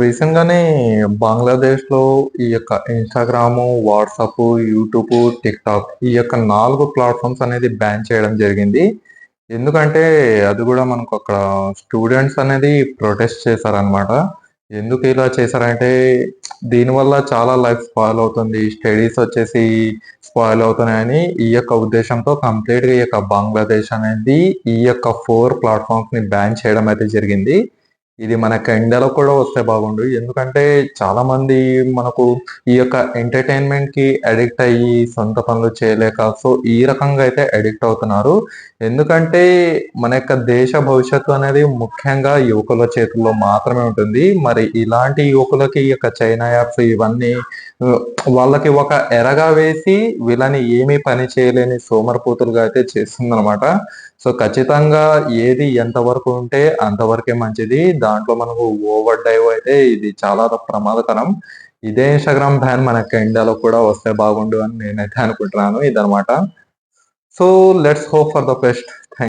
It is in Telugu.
రీసెంట్ గానే బంగ్లాదేశ్లో ఈ యొక్క Instagram WhatsApp YouTube TikTok ఈ యొక్క నాలుగు ప్లాట్ఫామ్స్ అనేది బ్యాన్ చేయడం జరిగింది. ఎందుకంటే అది కూడా మనకు అక్కడ స్టూడెంట్స్ అనేది ప్రొటెస్ట్ చేశారనమాట ఎందుకు ఇలా చేశారంటే దీనివల్ల చాలా లైఫ్ స్పాయిల్ అవుతుంది స్టడీస్ వచ్చేసి స్పాయిల్ అవుతున్నాయని ఈ యొక్క ఉద్దేశంతో కంప్లీట్గా ఈ యొక్క బంగ్లాదేశ్ అనేది ఈ యొక్క ఫోర్ ప్లాట్ఫామ్స్ని బ్యాన్ చేయడం అయితే జరిగింది. ఇది మనకు ఇండియాలో కూడా వస్తే బాగుండు. ఎందుకంటే చాలా మంది మనకు ఈ యొక్క ఎంటర్టైన్మెంట్కి అడిక్ట్ అయ్యి సొంత పనులు చేయలేక సో ఈ రకంగా అయితే అడిక్ట్ అవుతున్నారు. ఎందుకంటే మన యొక్క దేశ భవిష్యత్తు అనేది ముఖ్యంగా యువకుల చేతుల్లో మాత్రమే ఉంటుంది. మరి ఇలాంటి యువకులకి ఈ యొక్క చైనా యాప్స్ ఇవన్నీ వాళ్ళకి ఒక ఎరగా వేసి వీళ్ళని ఏమీ పని చేయలేని సోమరపోతులుగా అయితే చేస్తుందనమాట సో ఖచ్చితంగా ఏది ఎంతవరకు ఉంటే అంతవరకే మంచిది. దాంట్లో మనకు ఓవర్ డైవ్ అయితే ఇది చాలా ప్రమాదకరం. ఇదే ఇన్స్టాగ్రామ్ బ్యాన్ మనకి ఇండియాలో కూడా వస్తే బాగుండు అని నేనైతే అనుకుంటున్నాను ఇదనమాట so let's hope for the best. Thank